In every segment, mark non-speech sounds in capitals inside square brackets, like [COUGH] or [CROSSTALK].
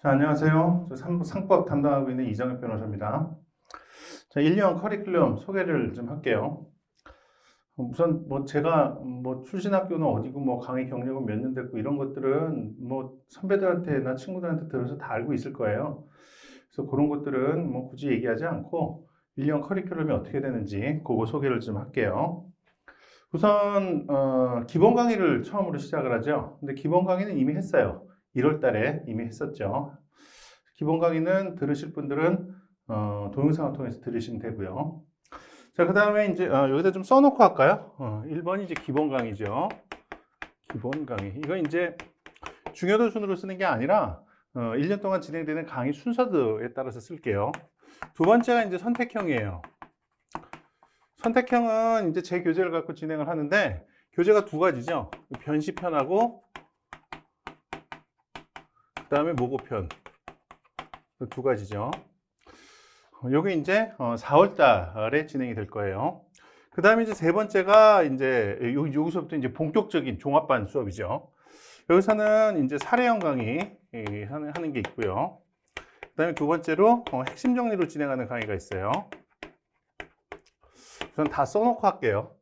자, 안녕하세요. 저 상, 상법 담당하고 있는 이정엽 변호사입니다. 자, 1년 커리큘럼 소개를 좀 할게요. 어, 우선 뭐 제가 뭐 출신 학교는 어디고 뭐 강의 경력은 몇 년 됐고 이런 것들은 뭐 선배들한테나 친구들한테 들어서 다 알고 있을 거예요. 그래서 그런 것들은 뭐 굳이 얘기하지 않고 1년 커리큘럼이 어떻게 되는지 그거 소개를 좀 할게요. 우선 어, 기본 강의를 처음으로 시작을 하죠. 근데 기본 강의는 이미 했어요. 1월 달에 이미 했었죠. 기본 강의는 들으실 분들은 어, 동영상을 통해서 들으시면 되고요. 자, 그 다음에 이제 어, 여기다 좀 써놓고 할까요? 어, 1번이 이제 기본 강의죠. 기본 강의. 이거 이제 중요도 순으로 쓰는 게 아니라 어, 1년 동안 진행되는 강의 순서들에 따라서 쓸게요. 두 번째가 이제 선택형이에요. 선택형은 이제 제 교재를 갖고 진행을 하는데 교재가 두 가지죠. 변시편하고 그 다음에 모고편 그두 가지죠. 요게 이제 4월 달에 진행이 될 거예요. 그 다음에 이제 세 번째가 이제 요- 여기서부터 이제 본격적인 종합반 수업이죠. 여기서는 이제 사례형 강의 예, 하는, 하는 게 있고요. 그 다음에 두 번째로 어, 핵심 정리로 진행하는 강의가 있어요. 우선 다 써놓고 할게요.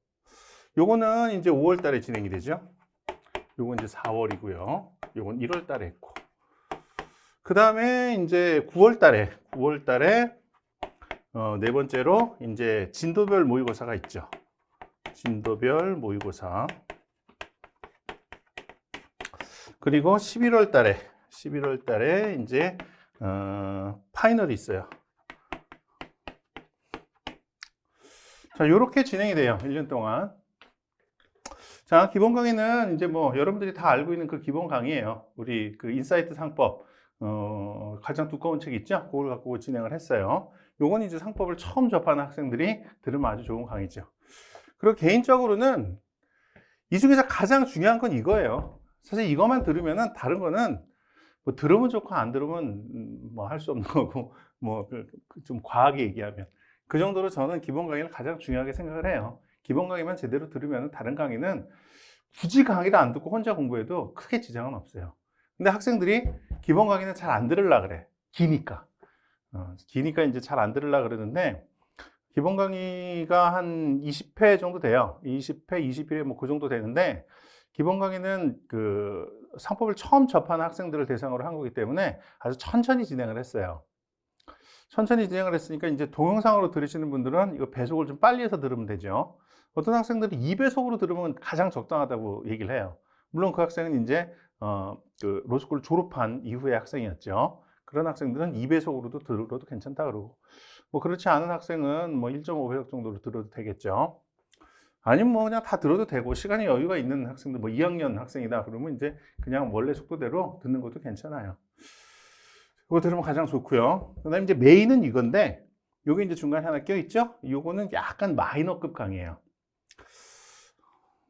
요거는 이제 5월 달에 진행이 되죠. 요건 이제 4월이고요. 요건 1월 달에 했고. 그 다음에 이제 9월 달에, 9월 달에, 어, 네 번째로 이제 진도별 모의고사가 있죠. 진도별 모의고사. 그리고 11월 달에, 11월 달에 이제, 어, 파이널이 있어요. 자, 요렇게 진행이 돼요. 1년 동안. 자, 기본 강의는 이제 뭐 여러분들이 다 알고 있는 그 기본 강의예요. 우리 그 인사이트 상법 어, 가장 두꺼운 책 있죠? 그걸 갖고 진행을 했어요. 요건 이제 상법을 처음 접하는 학생들이 들으면 아주 좋은 강의죠. 그리고 개인적으로는 이 중에서 가장 중요한 건 이거예요. 사실 이것만 들으면은 다른 거는 뭐 들으면 좋고 안 들으면 뭐 할 수 없는 [LAUGHS] 거고 뭐 좀 과하게 얘기하면 그 정도로 저는 기본 강의를 가장 중요하게 생각을 해요. 기본 강의만 제대로 들으면 다른 강의는 굳이 강의를 안 듣고 혼자 공부해도 크게 지장은 없어요. 근데 학생들이 기본 강의는 잘 안 들으려 그래. 기니까. 어, 기니까 이제 잘 안 들으려 그러는데 기본 강의가 한 20회 정도 돼요. 20회, 21회 뭐 그 정도 되는데 기본 강의는 그 상법을 처음 접하는 학생들을 대상으로 한 거기 때문에 아주 천천히 진행을 했어요. 천천히 진행을 했으니까 이제 동영상으로 들으시는 분들은 이거 배속을 좀 빨리 해서 들으면 되죠. 어떤 학생들이 2배속으로 들으면 가장 적당하다고 얘기를 해요. 물론 그 학생은 이제 어, 그 로스쿨 졸업한 이후의 학생이었죠. 그런 학생들은 2배속으로도 들어도 괜찮다 그러고 뭐 그렇지 않은 학생은 뭐 1.5배속 정도로 들어도 되겠죠. 아니면 뭐 그냥 다 들어도 되고 시간이 여유가 있는 학생들 뭐 2학년 학생이다 그러면 이제 그냥 원래 속도대로 듣는 것도 괜찮아요. 그거 들으면 가장 좋고요. 그다음에 이제 메인은 이건데 요게 이제 중간에 하나 껴 있죠? 요거는 약간 마이너급 강의예요.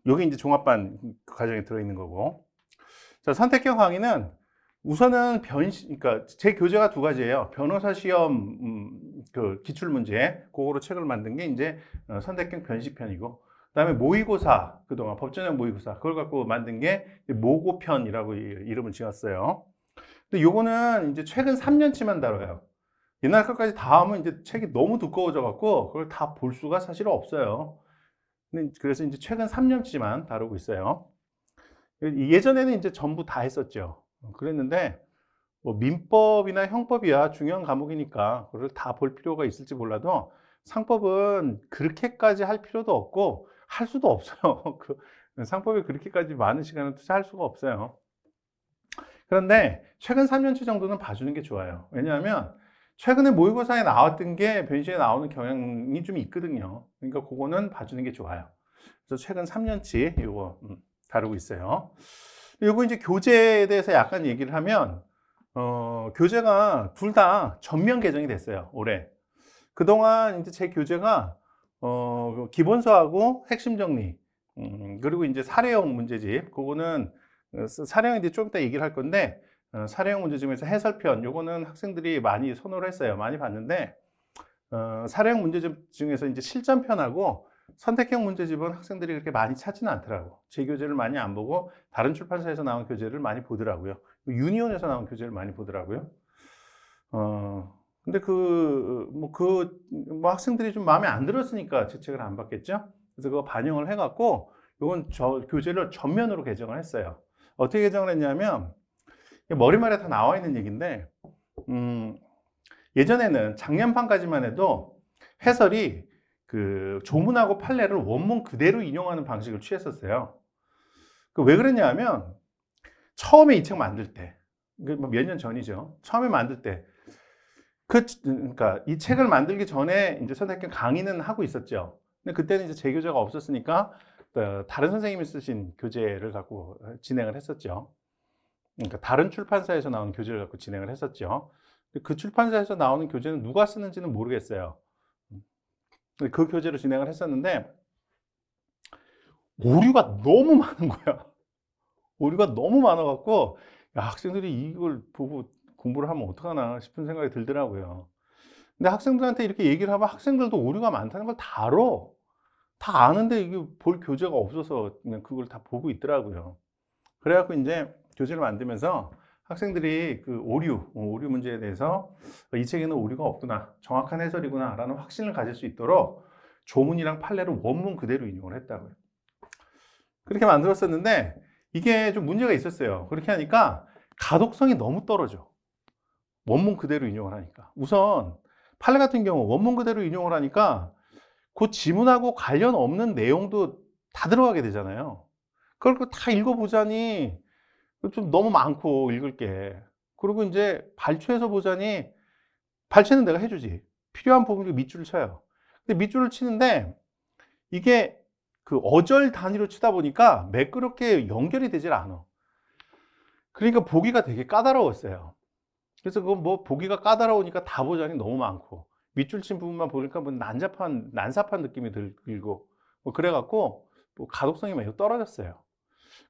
요게 이제 종합반 과정에 들어 있는 거고. 자, 선택형 강의는 우선은 변시, 그러니까 제 교재가 두 가지예요. 변호사 시험 음, 그 기출 문제, 그거로 책을 만든 게 이제 어, 선택형 변시편이고, 그다음에 모의고사 그동안 법전형 모의고사 그걸 갖고 만든 게 모고편이라고 이- 이름을 지었어요. 근데 요거는 이제 최근 3년치만 다뤄요. 옛날 것까지 다 하면 이제 책이 너무 두꺼워져 갖고 그걸 다 볼 수가 사실 없어요. 그래서 이제 최근 3년치만 다루고 있어요. 예전에는 이제 전부 다 했었죠. 그랬는데 뭐 민법이나 형법이야 중요한 과목이니까 그걸 다 볼 필요가 있을지 몰라도 상법은 그렇게까지 할 필요도 없고 할 수도 없어요. [LAUGHS] 그 상법에 그렇게까지 많은 시간을 투자할 수가 없어요. 그런데 최근 3년치 정도는 봐주는 게 좋아요. 왜냐하면 최근에 모의고사에 나왔던 게 변시에 나오는 경향이 좀 있거든요. 그러니까 그거는 봐주는 게 좋아요. 그래서 최근 3년치 이거 음, 다루고 있어요. 이거 이제 교재에 대해서 약간 얘기를 하면 어, 교재가 둘 다 전면 개정이 됐어요. 올해. 그동안 이제 제 교재가 어, 그 기본서하고 핵심 정리 음, 그리고 이제 사례형 문제집 그거는 어, 사례형 이제 좀 이따 얘기를 할 건데 어, 사례형 문제집에서 해설편 요거는 학생들이 많이 선호를 했어요. 많이 봤는데 어, 사례형 문제집 중에서 이제 실전편하고 선택형 문제집은 학생들이 그렇게 많이 찾지는 않더라고. 제 교재를 많이 안 보고 다른 출판사에서 나온 교재를 많이 보더라고요. 유니온에서 나온 교재를 많이 보더라고요. 어, 근데 그, 뭐, 그, 뭐 학생들이 좀 마음에 안 들었으니까 채책을 안 받겠죠? 그래서 그거 반영을 해갖고, 요건 저 교재를 전면으로 개정을 했어요. 어떻게 개정을 했냐면, 머리말에 다 나와 있는 얘기인데, 음, 예전에는 작년판까지만 해도 해설이 그 조문하고 판례를 원문 그대로 인용하는 방식을 취했었어요. 그 왜 그랬냐면, 처음에 이 책 만들 때, 뭐몇년 전이죠. 처음에 만들 때, 그, 그러니까 이 책을 만들기 전에 이제 선택형 강의는 하고 있었죠. 근데 그때는 이제 제 교재가 없었으니까 어, 다른 선생님이 쓰신 교재를 갖고 진행을 했었죠. 그러니까 다른 출판사에서 나온 교재를 갖고 진행을 했었죠. 그 출판사에서 나오는 교재는 누가 쓰는지는 모르겠어요. 그 교재로 진행을 했었는데 오류가 너무 많은 거야. 오류가 너무 많아갖고 야, 학생들이 이걸 보고 공부를 하면 어떡하나 싶은 생각이 들더라고요. 근데 학생들한테 이렇게 얘기를 하면 학생들도 오류가 많다는 걸 다 알아. 다 아는데 이게 볼 교재가 없어서 그냥 그걸 다 보고 있더라고요. 그래갖고 이제 교재를 만들면서 학생들이 그 오류, 어, 오류 문제에 대해서 이 책에는 오류가 없구나, 정확한 해설이구나 라는 확신을 가질 수 있도록 조문이랑 판례를 원문 그대로 인용을 했다고요. 그렇게 만들었었는데 이게 좀 문제가 있었어요. 그렇게 하니까 가독성이 너무 떨어져. 원문 그대로 인용을 하니까. 우선 판례 같은 경우 원문 그대로 인용을 하니까 그 지문하고 관련 없는 내용도 다 들어가게 되잖아요. 그걸 그다 읽어보자니 좀 너무 많고 읽을 게. 그리고 이제 발췌해서 보자니 발췌는 내가 해주지. 필요한 부분을 밑줄을 쳐요. 근데 밑줄을 치는데 이게 그 어절 단위로 치다 보니까 매끄럽게 연결이 되질 않아. 그러니까 보기가 되게 까다로웠어요. 그래서 그거 뭐 보기가 까다로우니까 다 보자니 너무 많고 밑줄 친 부분만 보니까 뭐 난잡한 난삽한 느낌이 들고 뭐 그래갖고 뭐 가독성이 매우 떨어졌어요.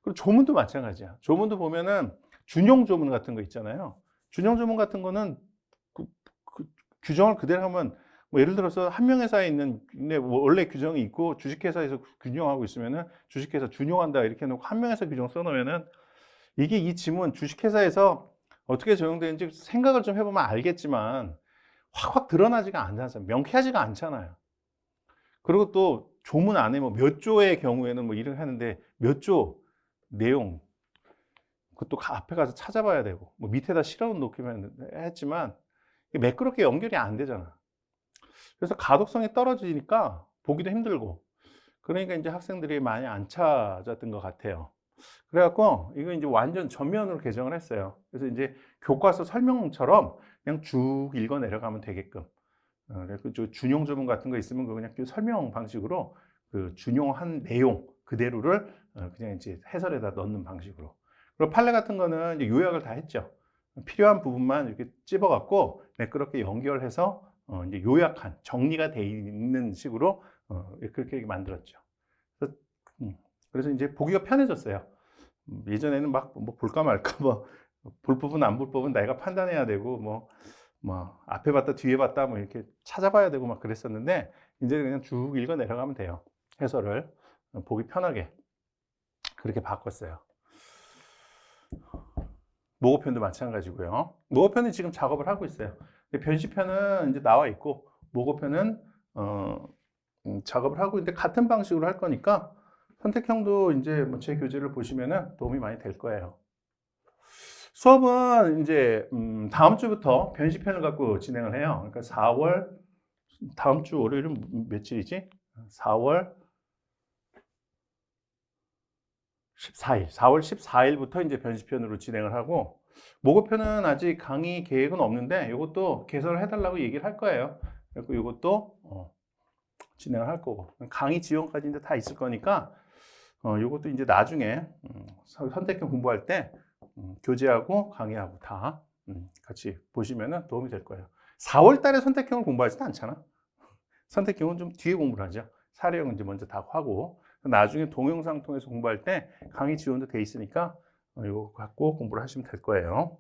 그리고 조문도 마찬가지야. 조문도 보면은 준용 조문 같은 거 있잖아요. 준용 조문 같은 거는 그, 그 규정을 그대로 하면 뭐 예를 들어서 한 명 회사에 있는 근데 원래 규정이 있고 주식회사에서 규정하고 있으면은 주식회사 준용한다 이렇게 해놓고 한 명 회사 규정 써놓으면은 이게 이 지문 주식회사에서 어떻게 적용되는지 생각을 좀 해보면 알겠지만 확확 드러나지가 않잖아요. 명쾌하지가 않잖아요. 그리고 또 조문 안에 뭐 몇 조의 경우에는 뭐 이렇게 하는데 몇 조 내용 그것도 앞에 가서 찾아봐야 되고 뭐 밑에다 실어놓은 놓기만 했지만 매끄럽게 연결이 안 되잖아. 그래서 가독성이 떨어지니까 보기도 힘들고 그러니까 이제 학생들이 많이 안 찾았던 것 같아요. 그래갖고 이거 이제 완전 전면으로 개정을 했어요. 그래서 이제 교과서 설명처럼 그냥 쭉 읽어 내려가면 되게끔. 어, 그래서 준용 조문 같은 거 있으면 그냥 그 설명 방식으로 그 준용한 내용 그대로를 어, 그냥 이제 해설에다 넣는 방식으로. 그리고 판례 같은 거는 이제 요약을 다 했죠. 필요한 부분만 이렇게 찝어갖고 매끄럽게 연결해서 어, 이제 요약한 정리가 돼 있는 식으로 어, 그렇게 만들었죠. 그래서, 음, 그래서 이제 보기가 편해졌어요. 음, 예전에는 막 뭐 볼까 말까 뭐 볼 부분 안 볼 부분 내가 판단해야 되고 뭐, 뭐 앞에 봤다 뒤에 봤다 뭐 이렇게 찾아봐야 되고 막 그랬었는데 이제 그냥 쭉 읽어 내려가면 돼요. 해설을 보기 편하게 그렇게 바꿨어요. 모고편도 마찬가지고요. 모고편은 지금 작업을 하고 있어요. 변시편은 이제 나와 있고 모고편은 어, 음, 작업을 하고 있는데 같은 방식으로 할 거니까 선택형도 이제 뭐 제 교재를 보시면은 도움이 많이 될 거예요. 수업은 이제 음 다음 주부터 변시편을 갖고 진행을 해요. 그러니까 4월 다음 주 월요일은 며칠이지? 4월 14일, 4월 14일부터 이제 변시편으로 진행을 하고 모고편은 아직 강의 계획은 없는데 이것도 개설을 해달라고 얘기를 할 거예요. 그리고 이것도 어, 진행을 할 거고 강의 지원까지 이제 다 있을 거니까 어, 이것도 이제 나중에 음, 선택형 공부할 때 음, 교재하고 강의하고 다 음, 같이 보시면 도움이 될 거예요. 4월 달에 선택형을 공부하지는 않잖아. 선택형은 좀 뒤에 공부를 하죠. 사례형 이제 먼저 다 하고 나중에 동영상 통해서 공부할 때 강의 지원도 돼 있으니까 어, 이거 갖고 공부를 하시면 될 거예요.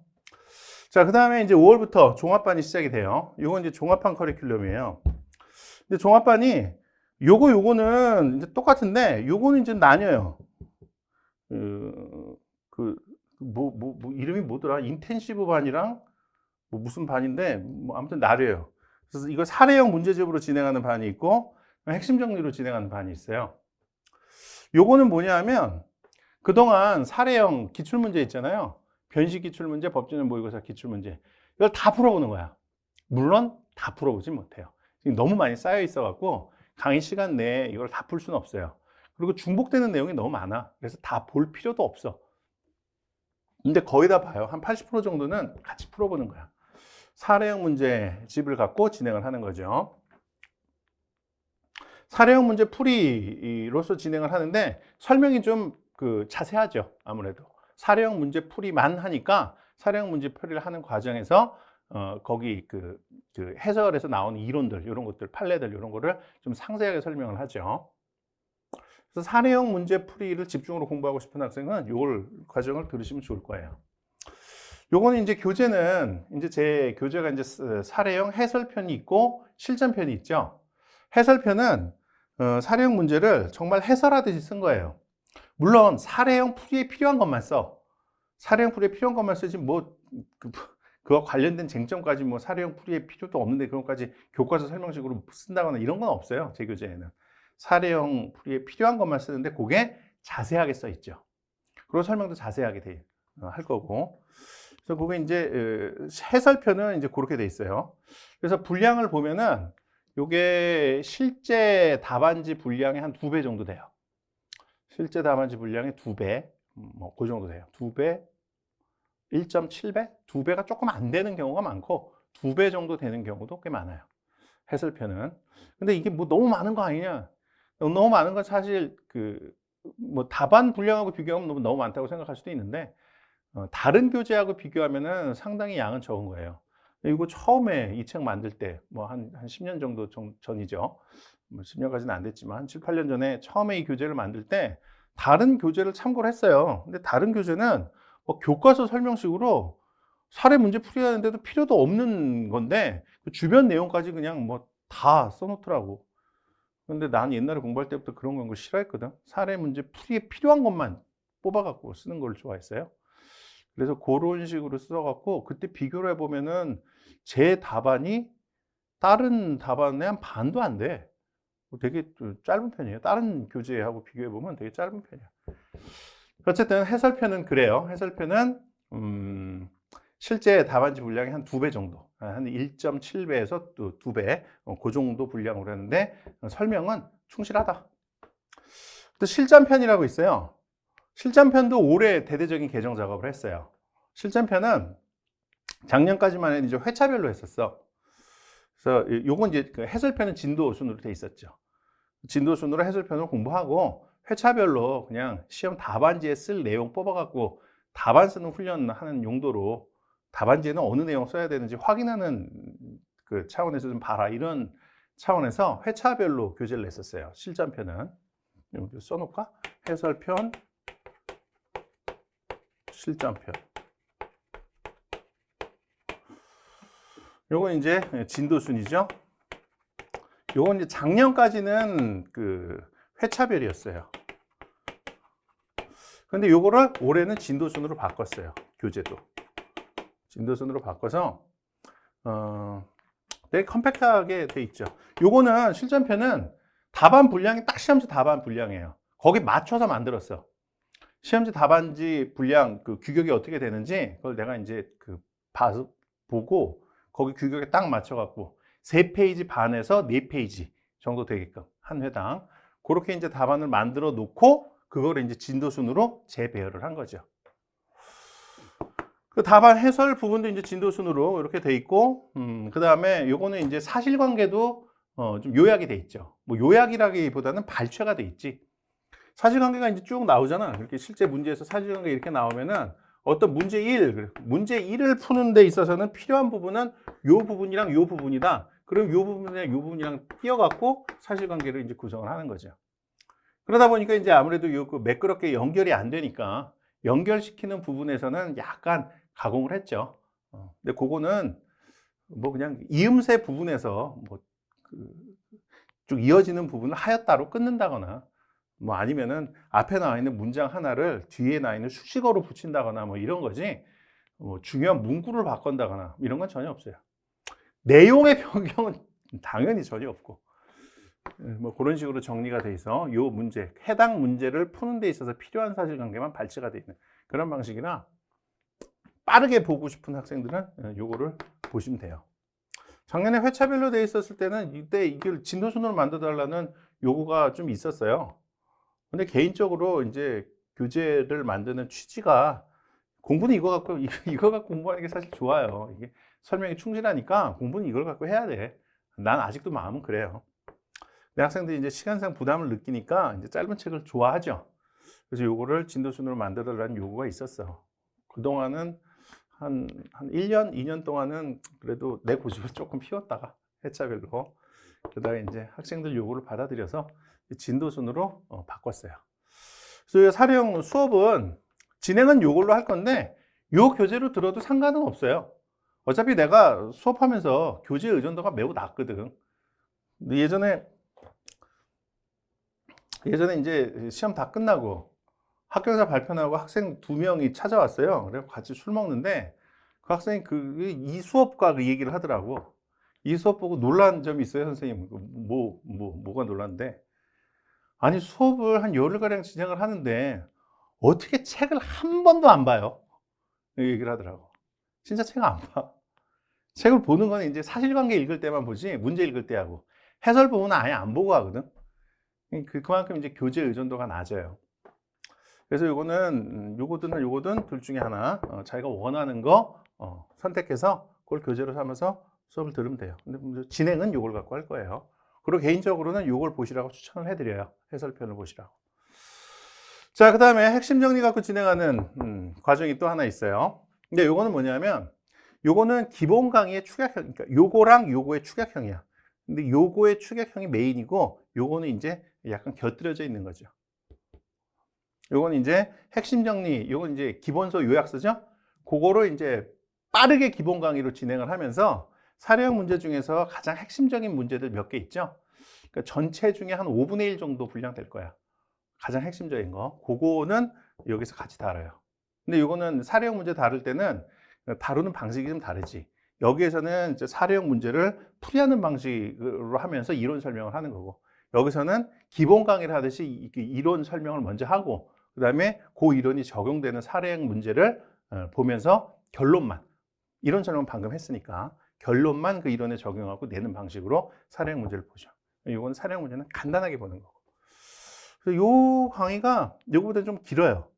자, 그 다음에 이제 5월부터 종합반이 시작이 돼요. 이건 이제 종합반 커리큘럼이에요. 근데 종합반이 요거 요거는 이제 똑같은데 요거는 이제 나뉘어요. 그, 그 뭐, 뭐, 뭐 이름이 뭐더라? 인텐시브 반이랑 뭐 무슨 반인데 뭐 아무튼 나래요. 그래서 이거 사례형 문제집으로 진행하는 반이 있고 핵심 정리로 진행하는 반이 있어요. 요거는 뭐냐면 그동안 사례형 기출문제 있잖아요. 변식 기출문제, 법전형 모의고사 기출문제. 이걸 다 풀어보는 거야. 물론 다 풀어보진 못해요. 지금 너무 많이 쌓여 있어갖고 강의 시간 내에 이걸 다 풀 수는 없어요. 그리고 중복되는 내용이 너무 많아. 그래서 다 볼 필요도 없어. 근데 거의 다 봐요. 한 80% 정도는 같이 풀어보는 거야. 사례형 문제 집을 갖고 진행을 하는 거죠. 사례형 문제 풀이로서 진행을 하는데 설명이 좀 그 자세하죠. 아무래도 사례형 문제 풀이만 하니까 사례형 문제 풀이를 하는 과정에서 어 거기 그, 그 해설에서 나오는 이론들 이런 것들 판례들 이런 거를 좀 상세하게 설명을 하죠. 그래서 사례형 문제 풀이를 집중으로 공부하고 싶은 학생은 요 과정을 들으시면 좋을 거예요. 요거는 이제 교재는 이제 제 교재가 이제 사례형 해설편이 있고 실전편이 있죠. 해설편은 어, 사례형 문제를 정말 해설하듯이 쓴 거예요. 물론 사례형 풀이에 필요한 것만 써. 사례형 풀이에 필요한 것만 쓰지 뭐 그, 그와 관련된 쟁점까지 뭐 사례형 풀이에 필요도 없는데 그런 것까지 교과서 설명식으로 쓴다거나 이런 건 없어요. 제 교재에는. 사례형 풀이에 필요한 것만 쓰는데 그게 자세하게 써 있죠. 그리고 설명도 자세하게 돼, 어, 할 거고. 그래서 그게 이제 어, 해설편은 이제 그렇게 돼 있어요. 그래서 분량을 보면은 요게 실제 답안지 분량의 한 두 배 정도 돼요. 실제 답안지 분량의 두 배, 뭐 그 정도 돼요. 두 배, 1.7배, 두 배가 조금 안 되는 경우가 많고 두 배 정도 되는 경우도 꽤 많아요. 해설편은. 근데 이게 뭐 너무 많은 거 아니냐? 너무 많은 건 사실 그 뭐 답안 분량하고 비교하면 너무, 너무 많다고 생각할 수도 있는데 어, 다른 교재하고 비교하면은 상당히 양은 적은 거예요. 이거 처음에 이 책 만들 때 뭐 한 한 10년 정도 전, 전이죠. 뭐 10년까지는 안 됐지만 한 7, 8년 전에 처음에 이 교재를 만들 때 다른 교재를 참고를 했어요. 근데 다른 교재는 뭐 교과서 설명식으로 사례 문제 풀이하는데도 필요도 없는 건데 그 주변 내용까지 그냥 뭐 다 써놓더라고. 근데 난 옛날에 공부할 때부터 그런 건 싫어했거든. 사례 문제 풀이에 필요한 것만 뽑아갖고 쓰는 걸 좋아했어요. 그래서 그런 식으로 써갖고 그때 비교를 해보면은 제 답안이 다른 답안의 한 반도 안 돼. 되게 짧은 편이에요. 다른 교재하고 비교해 보면 되게 짧은 편이야. 어쨌든 해설편은 그래요. 해설편은, 음, 실제 답안지 분량이 한 두 배 정도, 한 1.7배에서 또 두 배, 어, 그 정도 분량으로 했는데 설명은 충실하다. 또 실전편이라고 있어요. 실전편도 올해 대대적인 개정 작업을 했어요. 실전편은 작년까지만 해도 이제 회차별로 했었어. 그래서 요건 이제 그 해설편은 진도 순으로 돼 있었죠. 진도 순으로 해설편을 공부하고 회차별로 그냥 시험 답안지에 쓸 내용 뽑아갖고 답안 쓰는 훈련하는 용도로 답안지에는 어느 내용 써야 되는지 확인하는 그 차원에서 좀 봐라 이런 차원에서 회차별로 교재를 냈었어요. 실전편은 여기 써놓을까? 해설편, 실전편. 요건 이제 진도순이죠. 요건 이제 작년까지는 그 회차별이었어요. 근데 요거를 올해는 진도순으로 바꿨어요. 교재도. 진도순으로 바꿔서 어 되게 컴팩트하게 돼 있죠. 요거는 실전편은 답안 분량이 딱 시험지 답안 분량이에요. 거기 맞춰서 만들었어. 시험지 답안지 분량 그 규격이 어떻게 되는지 그걸 내가 이제 그 봐서 보고 거기 규격에 딱 맞춰갖고 세 페이지 반에서 네 페이지 정도 되게끔 한 회당 그렇게 이제 답안을 만들어 놓고 그거를 이제 진도순으로 재배열을 한 거죠. 그 답안 해설 부분도 이제 진도순으로 이렇게 돼 있고, 음, 그 다음에 요거는 이제 사실관계도 어, 좀 요약이 돼 있죠. 뭐 요약이라기보다는 발췌가 돼 있지. 사실관계가 이제 쭉 나오잖아. 이렇게 실제 문제에서 사실관계 이렇게 나오면은 어떤 문제 1, 문제 1을 푸는 데 있어서는 필요한 부분은 요 부분이랑 요 부분이다. 그럼 요 부분이랑 요 부분이랑 띄어갖고 사실관계를 이제 구성을 하는 거죠. 그러다 보니까 이제 아무래도 요 그 매끄럽게 연결이 안 되니까 연결시키는 부분에서는 약간 가공을 했죠. 어, 근데 그거는 뭐 그냥 이음새 부분에서 뭐쭉 이어지는 부분을 하였다로 끊는다거나 뭐 아니면은 앞에 나와 있는 문장 하나를 뒤에 나와 있는 수식어로 붙인다거나 뭐 이런 거지 뭐 중요한 문구를 바꾼다거나 이런 건 전혀 없어요. 내용의 변경은 [LAUGHS] 당연히 전혀 없고 예, 뭐 그런 식으로 정리가 돼 있어 요 문제 해당 문제를 푸는 데 있어서 필요한 사실관계만 발치가 돼 있는 그런 방식이라 빠르게 보고 싶은 학생들은 예, 요거를 보시면 돼요. 작년에 회차별로 돼 있었을 때는 이때 이걸 진도순으로 만들어 달라는 요구가 좀 있었어요. 근데 개인적으로 이제 교재를 만드는 취지가 공부는 이거 갖고 [LAUGHS] 이거, 갖고 공부하는 게 사실 좋아요. 이게 설명이 충실하니까 공부는 이걸 갖고 해야 돼. 난 아직도 마음은 그래요. 내 학생들이 이제 시간상 부담을 느끼니까 이제 짧은 책을 좋아하죠. 그래서 요거를 진도순으로 만들어달라는 요구가 있었어. 그동안은 한, 한 1년, 2년 동안은 그래도 내 고집을 [LAUGHS] 조금 피웠다가 회차별로. 그러다가 이제 학생들 요구를 받아들여서 진도순으로 어, 바꿨어요. 그래서 이 사령 수업은 진행은 요걸로 할 건데 요 교재로 들어도 상관은 없어요. 어차피 내가 수업하면서 교재 의존도가 매우 낮거든. 예전에 예전에 이제 시험 다 끝나고 학교에서 발표 나고 학생 두 명이 찾아왔어요. 그래서 같이 술 먹는데 그 학생이 그 이 수업과 그 얘기를 하더라고. 이 수업 보고 놀란 점이 있어요, 선생님. 그 뭐, 뭐, 뭐가 놀란데? 아니, 수업을 한 열흘가량 진행을 하는데 어떻게 책을 한 번도 안 봐요? 이 얘기를 하더라고. 진짜 책안 봐. 책을 보는 건 이제 사실관계 읽을 때만 보지, 문제 읽을 때 하고. 해설 부분은 아예 안 보고 하거든. 그, 그만큼 이제 교재 의존도가 낮아요. 그래서 요거는, 음, 요거든, 요거든 둘 중에 하나, 어, 자기가 원하는 거 어, 선택해서 그걸 교재로 삼아서 수업을 들으면 돼요. 근데 먼저 진행은 요걸 갖고 할 거예요. 그리고 개인적으로는 요걸 보시라고 추천을 해드려요. 해설편을 보시라고. 자, 그 다음에 핵심 정리 갖고 진행하는 음, 과정이 또 하나 있어요. 근데 요거는 뭐냐면 요거는 기본 강의의 축약형, 그러니까 요거랑 요거의 축약형이야. 근데 요거의 축약형이 메인이고 요거는 이제 약간 곁들여져 있는 거죠. 요거는 이제 핵심 정리, 요건 이제 기본서 요약서죠. 그거를 이제 빠르게 기본 강의로 진행을 하면서 사례형 문제 중에서 가장 핵심적인 문제들 몇 개 있죠. 그러니까 전체 중에 한 5분의 1 정도 분량될 거야. 가장 핵심적인 거. 그거는 여기서 같이 다뤄요. 근데 이거는 사례형 문제 다룰 때는 다루는 방식이 좀 다르지. 여기에서는 사례형 문제를 풀이하는 방식으로 하면서 이론 설명을 하는 거고, 여기서는 기본 강의를 하듯이 이론 설명을 먼저 하고, 그 다음에 그 이론이 적용되는 사례형 문제를 어, 보면서 결론만, 이론 설명 방금 했으니까 결론만 그 이론에 적용하고 내는 방식으로 사례형 문제를 보죠. 이건 사례형 문제는 간단하게 보는 거고. 그래서 요 강의가 요거보다 좀 길어요.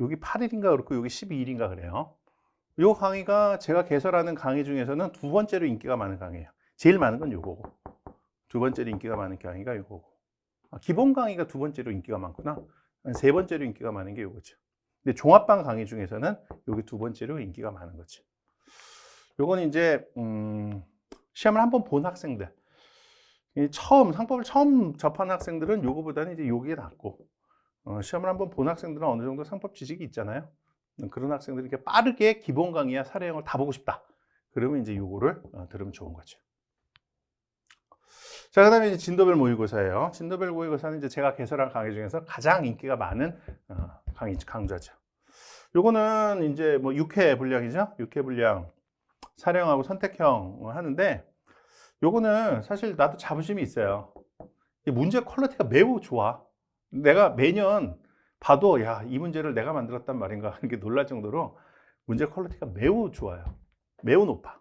여기 8일인가 그렇고 여기 12일인가 그래요. 요 강의가 제가 개설하는 강의 중에서는 두 번째로 인기가 많은 강의예요. 제일 많은 건 요거고. 두 번째로 인기가 많은 강의가 요거고. 아, 기본 강의가 두 번째로 인기가 많구나. 세 번째로 인기가 많은 게 요거죠. 근데 종합반 강의 중에서는 여기 두 번째로 인기가 많은 거죠. 요거는 이제 음, 시험을 한번 본 학생들 처음 상법을 처음 접한 학생들은 요거보다는 이제 요게 낫고 어, 시험을 한번 본 학생들은 어느 정도 상법 지식이 있잖아요. 그런 학생들이 이렇게 빠르게 기본 강의와 사례형을 다 보고 싶다. 그러면 이제 요거를 어, 들으면 좋은 거죠. 자, 그 다음에 이제 진도별 모의고사예요. 진도별 모의고사는 이제 제가 개설한 강의 중에서 가장 인기가 많은 어, 강의, 강좌죠. 요거는 이제 뭐 6회 분량이죠. 6회 분량. 사령하고 선택형 하는데 요거는 사실 나도 자부심이 있어요. 문제 퀄리티가 매우 좋아. 내가 매년 봐도 야, 이 문제를 내가 만들었단 말인가 이렇게 놀랄 정도로 문제 퀄리티가 매우 좋아요. 매우 높아.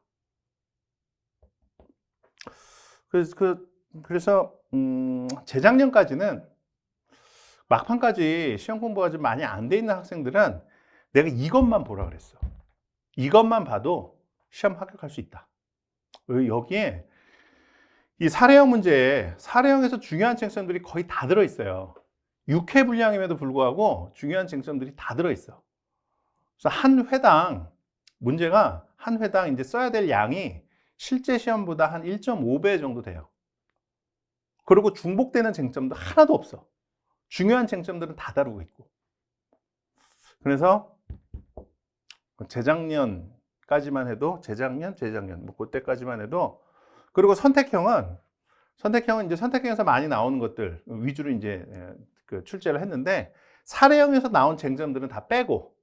그래서 그 그래서 음, 재작년까지는 막판까지 시험 공부가 좀 많이 안 돼 있는 학생들은 내가 이것만 보라 그랬어. 이것만 봐도 시험 합격할 수 있다. 여기에 이 사례형 문제에 사례형에서 중요한 쟁점들이 거의 다 들어있어요. 6회 분량임에도 불구하고 중요한 쟁점들이 다 들어있어. 그래서 한 회당 문제가 한 회당 이제 써야 될 양이 실제 시험보다 한 1.5배 정도 돼요. 그리고 중복되는 쟁점도 하나도 없어. 중요한 쟁점들은 다 다루고 있고. 그래서 재작년 까지만 해도 재작년, 재작년 뭐 그때까지만 해도 그리고 선택형은 선택형은 이제 선택형에서 많이 나오는 것들 위주로 이제 그 출제를 했는데 사례형에서 나온 쟁점들은 다 빼고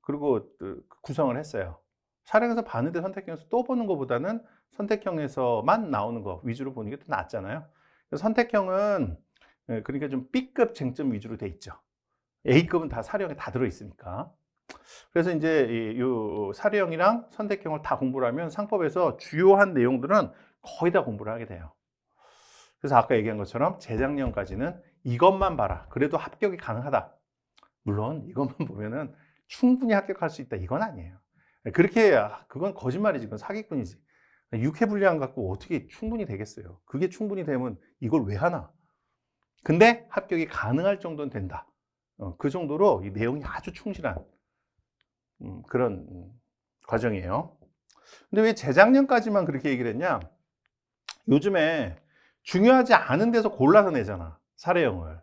그리고 그 구성을 했어요. 사례형에서 봤는데 선택형에서 또 보는 것보다는 선택형에서만 나오는 거 위주로 보는 게 더 낫잖아요. 선택형은 예, 그러니까 좀 B급 쟁점 위주로 돼 있죠. A급은 다 사례형에 다 들어 있으니까. 그래서 이제 이요 사례형이랑 선택형을 다 공부를 하면 상법에서 주요한 내용들은 거의 다 공부를 하게 돼요. 그래서 아까 얘기한 것처럼 재작년까지는 이것만 봐라. 그래도 합격이 가능하다. 물론 이것만 [LAUGHS] 보면은 충분히 합격할 수 있다. 이건 아니에요. 그렇게 해야 그건 거짓말이지. 그건 사기꾼이지. 육해 분량 갖고 어떻게 충분히 되겠어요. 그게 충분히 되면 이걸 왜 하나? 근데 합격이 가능할 정도는 된다. 어, 그 정도로 이 내용이 아주 충실한 음, 그런 음, 과정이에요. 근데 왜 재작년까지만 그렇게 얘기를 했냐? 요즘에 중요하지 않은 데서 골라서 내잖아. 사례형을.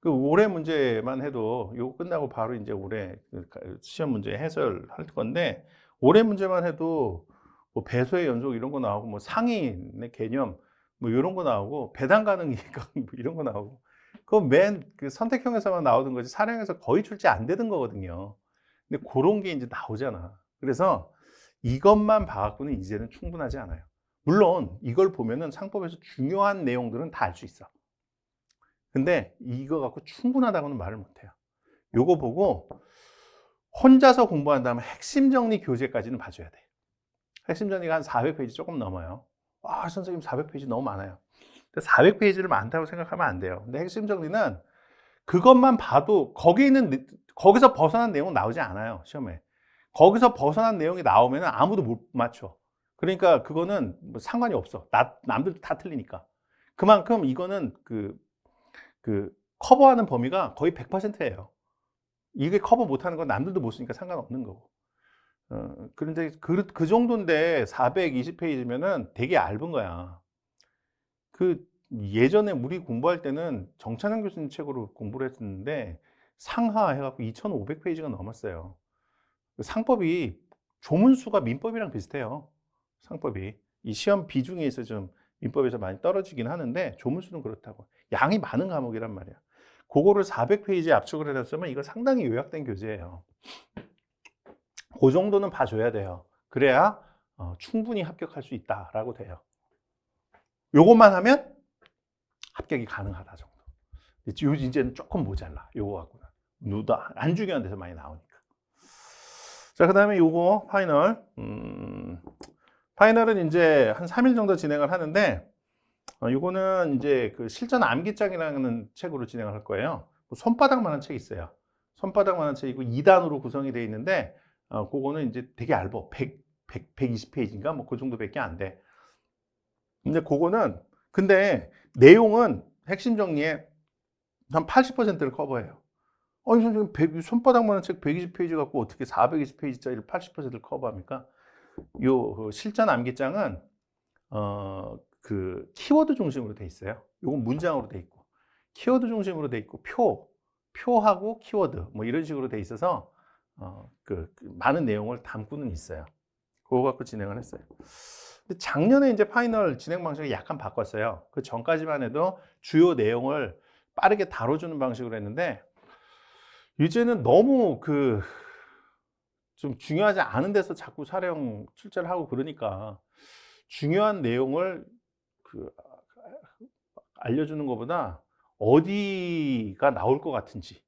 그 올해 문제만 해도 이거 끝나고 바로 이제 올해 그 시험 문제 해설할 건데 올해 문제만 해도 뭐 배수의 연속 이런 거 나오고 뭐 상인의 개념 뭐 이런 거 나오고 배당 가능이니까 뭐 이런 거 나오고 그거 맨그 선택형에서만 나오던 거지 사례형에서 거의 출제 안 되던 거거든요. 근데 그런 게 이제 나오잖아. 그래서 이것만 봐갖고는 이제는 충분하지 않아요. 물론 이걸 보면은 상법에서 중요한 내용들은 다 알 수 있어. 근데 이거 갖고 충분하다고는 말을 못해요. 요거 보고 혼자서 공부한 다음에 핵심 정리 교재까지는 봐줘야 돼. 핵심 정리가 한 400페이지 조금 넘어요. 아, 선생님 400페이지 너무 많아요. 근데 400페이지를 많다고 생각하면 안 돼요. 근데 핵심 정리는 그것만 봐도 거기 있는 거기서 벗어난 내용 나오지 않아요. 시험에. 거기서 벗어난 내용이 나오면 아무도 못 맞춰. 그러니까 그거는 뭐 상관이 없어. 나, 남들 다 틀리니까. 그만큼 이거는 그, 그 커버하는 범위가 거의 100%예요. 이게 커버 못하는 건 남들도 못 쓰니까 상관없는 거고. 어, 그런데 그, 그 정도인데 420페이지면은 되게 얇은 거야. 그 예전에 우리 공부할 때는 정찬영 교수님 책으로 공부를 했었는데 상하 해갖고 2,500페이지가 넘었어요. 그 상법이 조문수가 민법이랑 비슷해요. 상법이. 이 시험 비중에 있어 좀 민법에서 많이 떨어지긴 하는데 조문수는 그렇다고. 양이 많은 과목이란 말이야. 그거를 400페이지에 압축을 해놨으면 이거 상당히 요약된 교재예요. 그 정도는 봐줘야 돼요. 그래야 어, 충분히 합격할 수 있다라고 돼요. 요것만 하면 합격이 가능하다 정도. 요 이제는 조금 모자라. 요거 갖고는. 누다 안 중요한 데서 많이 나오니까. 자, 그 다음에 요거 파이널. 음, 파이널은 이제 한 3일 정도 진행을 하는데 어, 요거는 이제 그 실전 암기장이라는 책으로 진행을 할 거예요. 뭐 손바닥만한 책이 있어요. 손바닥만한 책이고 2단으로 구성이 되어 있는데 어, 그거는 이제 되게 얇아. 100, 100, 120페이지인가? 뭐 그 정도밖에 안 돼. 근데 그거는, 근데 내용은 핵심 정리에 한 80%를 커버해요. 아니, 선생님, 100, 손바닥만한 책 120페이지 갖고 어떻게 420페이지짜리를 80%를 커버합니까? 요그 실전 암기장은, 어, 그 키워드 중심으로 돼 있어요. 요건 문장으로 돼 있고, 키워드 중심으로 돼 있고, 표, 표하고 키워드, 뭐 이런 식으로 돼 있어서, 어, 그, 그 많은 내용을 담고는 있어요. 그거 갖고 진행을 했어요. 근데 작년에 이제 파이널 진행 방식을 약간 바꿨어요. 그 전까지만 해도 주요 내용을 빠르게 다뤄주는 방식으로 했는데, 이제는 너무 그, 좀 중요하지 않은 데서 자꾸 촬영 출제를 하고 그러니까, 중요한 내용을 그, 알려주는 것보다 어디가 나올 것 같은지,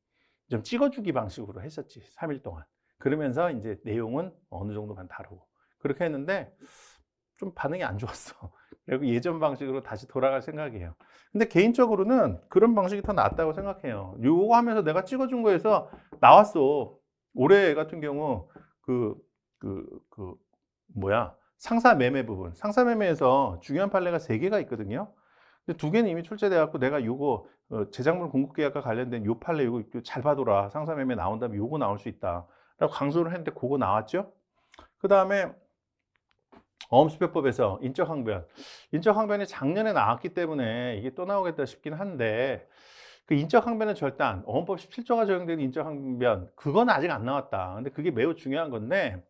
좀 찍어주기 방식으로 했었지. 3일 동안. 그러면서 이제 내용은 어느 정도만 다루고. 그렇게 했는데 좀 반응이 안 좋았어. 그리고 예전 방식으로 다시 돌아갈 생각이에요. 근데 개인적으로는 그런 방식이 더 낫다고 생각해요. 요거 하면서 내가 찍어준 거에서 나왔어. 올해 같은 경우 그, 그, 그, 뭐야. 상사 매매 부분. 상사 매매에서 중요한 판례가 세 개가 있거든요. 근데 두 개는 이미 출제돼 갖고 내가 요거 어, 제작물 공급 계약과 관련된 요 판례 요거 잘 봐둬라. 상사 매매 나온 다음에 요거 나올 수 있다. 라고 강조를 했는데 그거 나왔죠. 그 다음에 어음수표법에서 인적 항변. 인적 항변이 작년에 나왔기 때문에 이게 또 나오겠다 싶긴 한데 그 인적 항변의 절단, 어음법 17조가 적용된 인적 항변, 그건 아직 안 나왔다. 근데 그게 매우 중요한 건데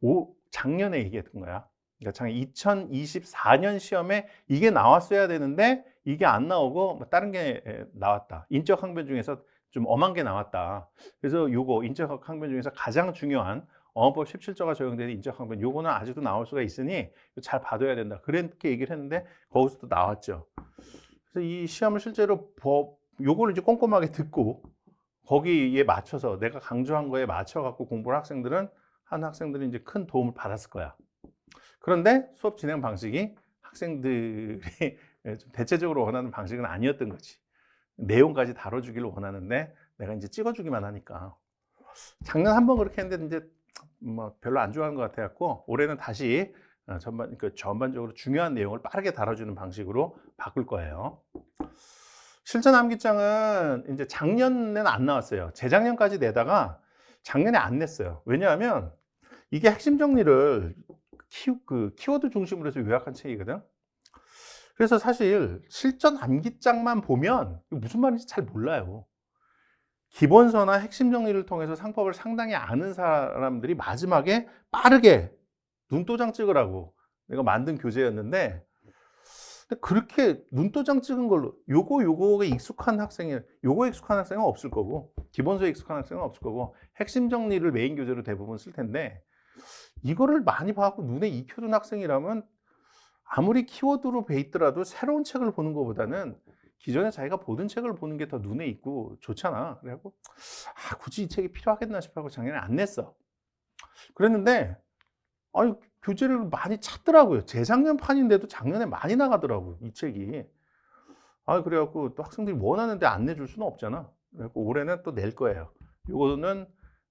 오, 작년에 얘기했던 거야. 그러니까 작년 2024년 시험에 이게 나왔어야 되는데 이게 안 나오고 뭐 다른 게 에, 나왔다. 인적 항변 중에서 좀 엄한 게 나왔다. 그래서 요거 인적 항변 중에서 가장 중요한 언 어법 17조가 적용되는 인적 항변 요거는 아직도 나올 수가 있으니 잘 봐둬야 된다. 그렇게 얘기를 했는데 거기서도 나왔죠. 그래서 이 시험을 실제로 법 요거를 이제 꼼꼼하게 듣고 거기에 맞춰서 내가 강조한 거에 맞춰 갖고 공부를 학생들은 한 학생들은 이제 큰 도움을 받았을 거야. 그런데 수업 진행 방식이 학생들이 [LAUGHS] 좀 대체적으로 원하는 방식은 아니었던 거지. 내용까지 다뤄주기를 원하는데 내가 이제 찍어주기만 하니까. 작년 한 번 그렇게 했는데 이제 뭐 별로 안 좋아하는 것 같아갖고 올해는 다시 어, 전반 그 전반적으로 중요한 내용을 빠르게 다뤄주는 방식으로 바꿀 거예요. 실전 암기장은 이제 작년에는 안 나왔어요. 재작년까지 내다가 작년에 안 냈어요. 왜냐하면 이게 핵심 정리를 키, 그 키워드 중심으로 해서 요약한 책이거든. 그래서 사실 실전 암기장만 보면 무슨 말인지 잘 몰라요. 기본서나 핵심 정리를 통해서 상법을 상당히 아는 사람들이 마지막에 빠르게 눈도장 찍으라고 내가 만든 교재였는데 그렇게 눈도장 찍은 걸로 요거 요거에 익숙한 학생이 요거에 익숙한 학생은 없을 거고 기본서에 익숙한 학생은 없을 거고 핵심 정리를 메인 교재로 대부분 쓸 텐데 이거를 많이 봐갖고 눈에 익혀둔 학생이라면 아무리 키워드로 배 있더라도 새로운 책을 보는 것보다는 기존에 자기가 보던 책을 보는 게 더 눈에 익고 좋잖아. 그래갖고 아 굳이 이 책이 필요하겠나 싶어서 작년에 안 냈어. 그랬는데 아니 교재를 많이 찾더라고요. 재작년 판인데도 작년에 많이 나가더라고요. 이 책이. 아 그래갖고 또 학생들이 원하는데 안 내줄 수는 없잖아. 그래갖고 올해는 또 낼 거예요. 요거는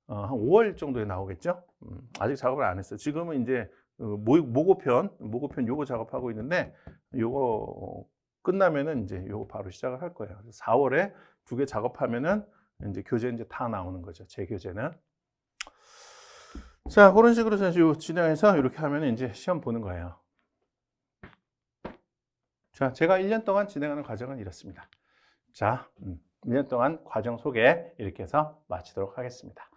어, 한 5월 정도에 나오겠죠. 음, 아직 작업을 안 했어요. 지금은 이제 어, 모, 모고편, 모고편 요거 작업하고 있는데 요거 어, 끝나면은 이제 요거 바로 시작을 할 거예요. 4월에 두 개 작업하면은 이제 교재 이제 다 나오는 거죠. 제 교재는. 자, 그런 식으로 해서 진행해서 이렇게 하면 이제 시험 보는 거예요. 자, 제가 1년 동안 진행하는 과정은 이렇습니다. 자, 음, 1년 동안 과정 소개 이렇게 해서 마치도록 하겠습니다.